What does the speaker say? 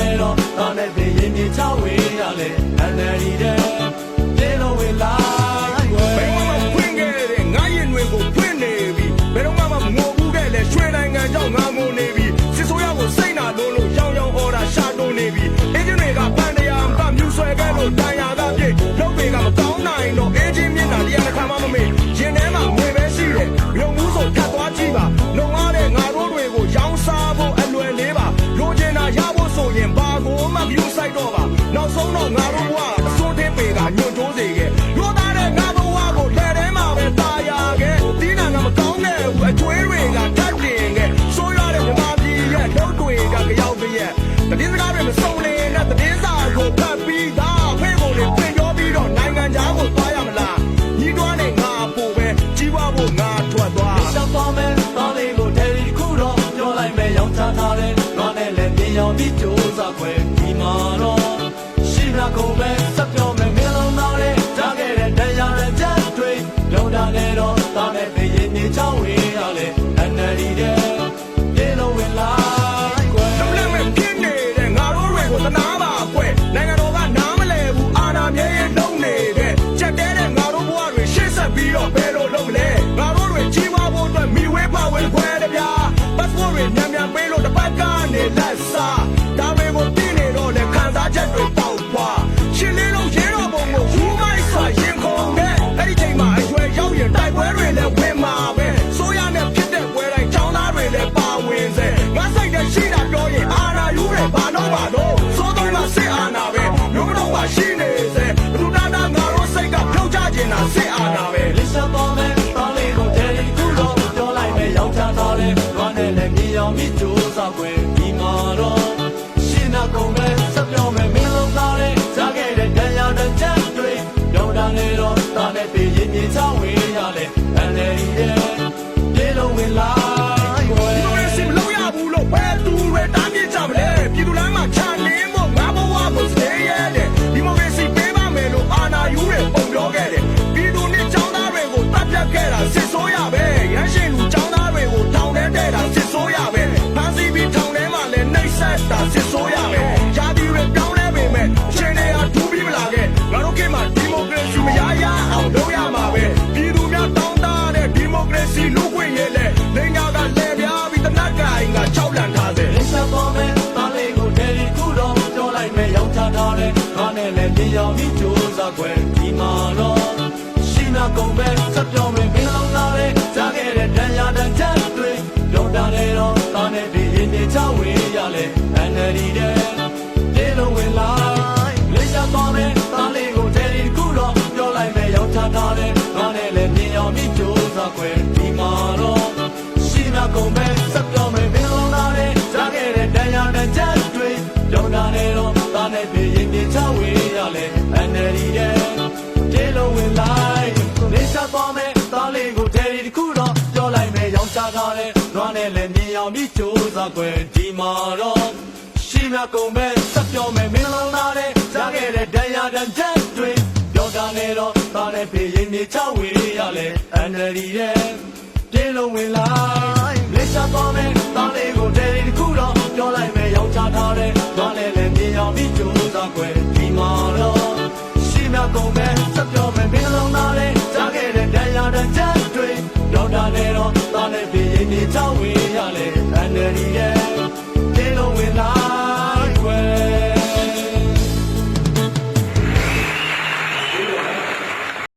dinero so no, conversa. နဲ့ပြည်ရင်မြေချောင်းဝေးရလဲအန်တယ်ရဲ့ နဲ့လည်းပြင်းရောင်ပြီးကြိုးစားခွဲဒီမှာတော့ရှိနာကုန်ပဲစက်ပြောင်းတွေမင်းလောင်လာတဲ့ကြားခဲ့တဲ့တန်ရာတန်ချမ်းတွေလုံးတာလေတော့တာနဲ့ဒီရင်မြေချဝေးရလဲအန်အရီတဲ့ပြေလုံးဝင်လိုက်လေးချသွားမယ်တာလေးကိုတယ်ဒီကူတော့ပြောလိုက်မယ်ရောက်ချတာလေငါနဲ့လည်းပြင်းရောင်ပြီးကြိုးစားခွဲဒီမှာတော့ရှိနာကုန်ပဲစက်ပြောင်းတွေမင်းလောင်လာတဲ့ကြားခဲ့တဲ့တန်ရာတန်ချမ်းတွေလုံးတာလေတော့တာနဲ့ဒီရင်မြေချဝေး လဲအန်နယ်ဒီတဲ့ဒီလိုဝင်လိုက်နေစားသွားမယ်သားလေးကိုတယ်ဒီတစ်ခုတော့ပြောလိုက်မယ်ရောင်ချကားလဲနွားနဲ့လည်းမြင်အောင်ပြီးကြိုးစားွယ်ဒီမှာတော့ရှိမကုန်ပဲစပြောမယ်မင်းလောင်းလာတဲ့ကြားခဲ့တဲ့တရားတန်ချက်တွေပြောတာနဲ့တော့သားနဲ့ဖေးရင်နေချဝေးရလဲအန်နယ်ဒီတဲ့ဒီလိုဝင်လိုက်နေစားသွားမယ်သားလေးကိုတယ်ဒီတစ်ခုတော့ပြောလိုက်မယ်ရောင်ချထားတဲ့နွားနဲ့လည်းမြင်အောင်ပြီးကြိုး သာနဲ့ပြေးရင်ကြောင်းဝင်ရလေ